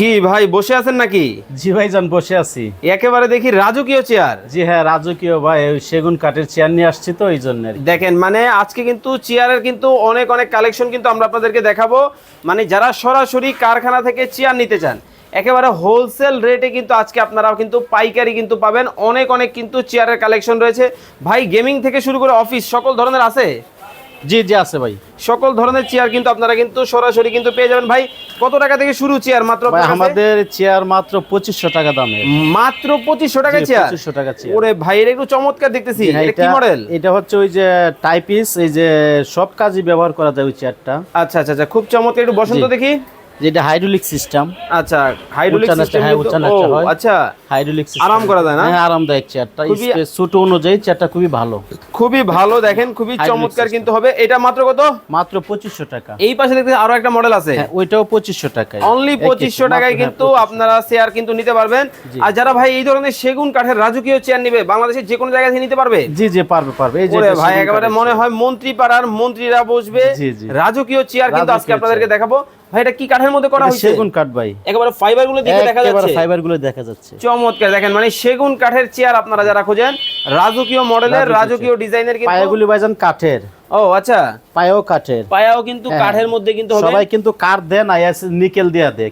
কি ভাই বসে আছেন নাকি? জি ভাই ভাইজান বসে আছি। একেবারে দেখি রাজকীয় চেয়ার। জি হ্যাঁ রাজকীয় ভাই ওই সেগুন কাঠের চেয়ার নিয়ে আসছি তো এই জন্য দেখেন মানে আজকে কিন্তু চেয়ারের কিন্তু অনেক অনেক কালেকশন কিন্তু আমরা আপনাদেরকে দেখাবো। মানে যারা সরাসরি কারখানা থেকে চেয়ার নিতে চান একেবারে হোলসেল রেটে কিন্তু আজকে আপনারা কিন্তু পাইকারি কিন্তু পাবেন। অনেক অনেক কিন্তু চেয়ারের কালেকশন রয়েছে। ভাই গেমিং থেকে শুরু করে অফিস সকল ধরনের আছে? জি জি আছে ভাই। সকল ধরনের চেয়ার কিন্তু আপনারা কিন্তু সরাসরি কিন্তু পেয়ে যাবেন। ভাই কত টাকা থেকে শুরু চেয়ার মাত্র ভাই আমাদের চেয়ার মাত্র পঁচিশশো টাকা দামে। মাত্র পঁচিশশো টাকা চেয়ার 2500 টাকা চেয়ার। ওরে ভাই এটা একটু চমৎকার দেখতেছি। এটা কি মডেল এটা হচ্ছে ওই যে টাইপিস এই যে সব কাজই ব্যবহার করা যায় ওই চেয়ারটা আচ্ছা আচ্ছা আচ্ছা খুব চমৎকার। একটু বসন্ত দেখি। যেটা হাইড্রোলিক সিস্টেম আচ্ছা হাইড্রোলিক সিস্টেম হ্যাঁ, উচ্চারণটা হয়। আচ্ছা হাইড্রোলিক আরাম করা যায় না? হ্যাঁ আরামদায়ক চেয়ারটা স্পেস ছোট অনুযায়ী চেয়ারটা খুবই ভালো। খুবই ভালো দেখেন খুবই চমৎকার কিন্তু হবে। এটা মাত্র কত? মাত্র পঁচিশশো টাকা। এই পাশে দেখতে আরও একটা মডেল আছে। হ্যাঁ ওইটাও পঁচিশশো টাকায়। অনলি একই, পঁচিশশো মাত্র, টাকায় হ্যাঁ, কিন্তু আপনারা চেয়ার কিন্তু নিতে পারবেন। আর যারা ভাই এই ধরনের সেগুন কাঠের রাজকীয় চেয়ার নেবে বাংলাদেশের যে কোনো জায়গা থেকে নিতে পারবে? জি জি পারবে পারবে। এই যে ভাই একেবারে মনে হয় মন্ত্রী পাড়ার মন্ত্রীরা বসবে। রাজকীয় চেয়ার কিন্তু আজকে আপনাদেরকে দেখাবো। ভাই এটা কি কাঠের মধ্যে করা হয়েছে? সেগুন কাঠ ভাই। একেবারে ফাইবারগুলো দিকে দেখা একেবারে ফাইবারগুলো দেখা যাচ্ছে। চমৎকার দেখেন মানে সেগুন কাঠের চেয়ার আপনারা যারা খোঁজেন রাজকীয় মডেলের রাজকীয় রাজকীয় ডিজাইনের কিন্তু পায়াগুলি ভাইজান কাঠের। ও আচ্ছা। পায়াও কাঠের। পায়াও কিন্তু হ্যাঁ। কাঠের মধ্যে কিন্তু হবে। সবাই কিন্তু কাঠ দেন আইএস নিকেল দিয়া দেয়।